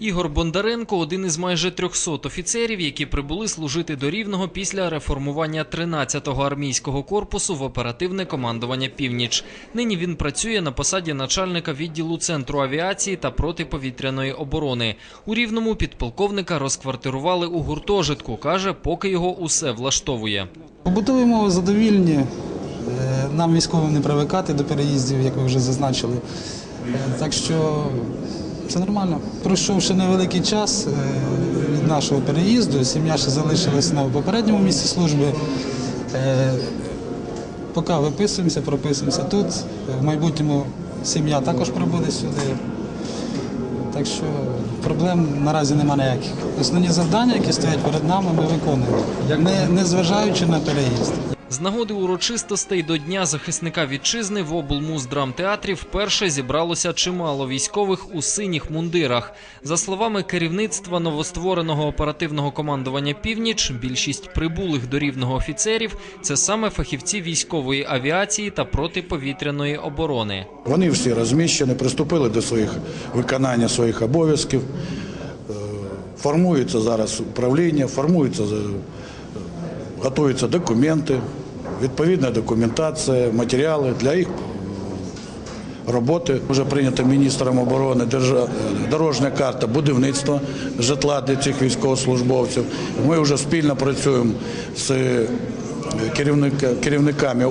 Ігор Бондаренко один із майже 300 офіцерів, які прибули служити до Рівного після реформування 13-го армійського корпусу в оперативне командування Північ. Нині він працює на посаді начальника відділу центру авіації та протиповітряної оборони. У Рівному підполковника розквартирували у гуртожитку. каже, поки його усе влаштовує. Побутові умови задовільні. Е, Нам військовим не привикати до переїздів, як ви вже зазначили. Е, Так що це нормально. Пройшовши невеликий час е, від нашого переїзду, сім'я ще залишилась на попередньому місці служби. Е, Поки виписуємося, прописуємося тут. В майбутньому сім'я також прибуде сюди. Так що проблем наразі немає ніяких. Основні завдання, які стоять перед нами, ми виконуємо, не, не зважаючи на переїзд. З нагоди урочистостей до Дня захисника вітчизни в облмуздрамтеатрі вперше зібралося чимало військових у синіх мундирах. За словами керівництва новоствореного оперативного командування Північ, більшість прибулих до рівного офіцерів це саме фахівці військової авіації та протиповітряної оборони. Вони всі розміщені, приступили до своїх виконання своїх обов'язків. Е, Формується зараз управління, формуються, е, готуються документи, відповідна документація, матеріали для їх роботи. Вже прийнята міністром оборони дорожня карта будівництва житла для цих військовослужбовців. Ми вже спільно працюємо з керівниками е,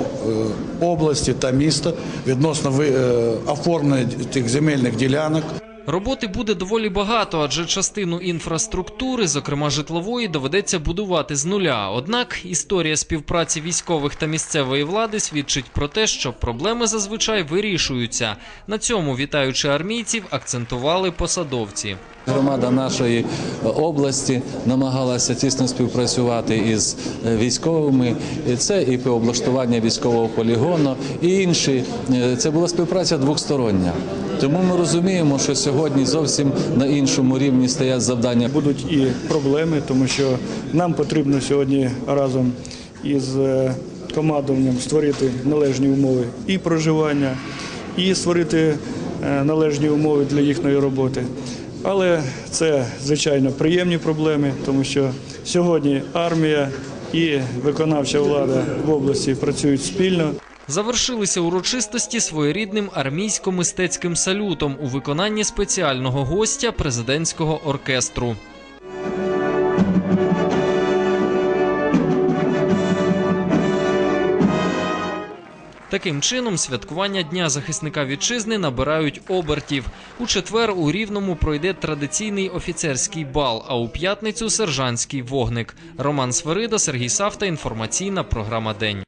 області та міста відносно е, оформлення тих земельних ділянок. Роботи буде доволі багато, адже частину інфраструктури, зокрема житлової, доведеться будувати з нуля. Однак історія співпраці військових та місцевої влади свідчить про те, що проблеми зазвичай вирішуються. На цьому, вітаючи армійців, акцентували посадовці. Громада нашої області намагалася тісно співпрацювати із е, військовими. Це і по облаштування військового полігону, і інші. Е, Це була співпраця двостороння. Тому ми розуміємо, що сьогодні зовсім на іншому рівні стоять завдання. будуть і проблеми, тому що нам потрібно сьогодні разом із е, командуванням створити належні умови і проживання, і створити е, належні умови для їхньої роботи. Але це звичайно приємні проблеми, тому що сьогодні армія і виконавча влада в області працюють спільно. Завершилися урочистості своєрідним армійсько-мистецьким салютом у виконанні спеціального гостя президентського оркестру. Таким чином, святкування Дня захисника вітчизни набирають обертів. У четвер у Рівному пройде традиційний офіцерський бал, а у п'ятницю сержантський вогник. Роман Сверида, Сергій Савта. Інформаційна програма День.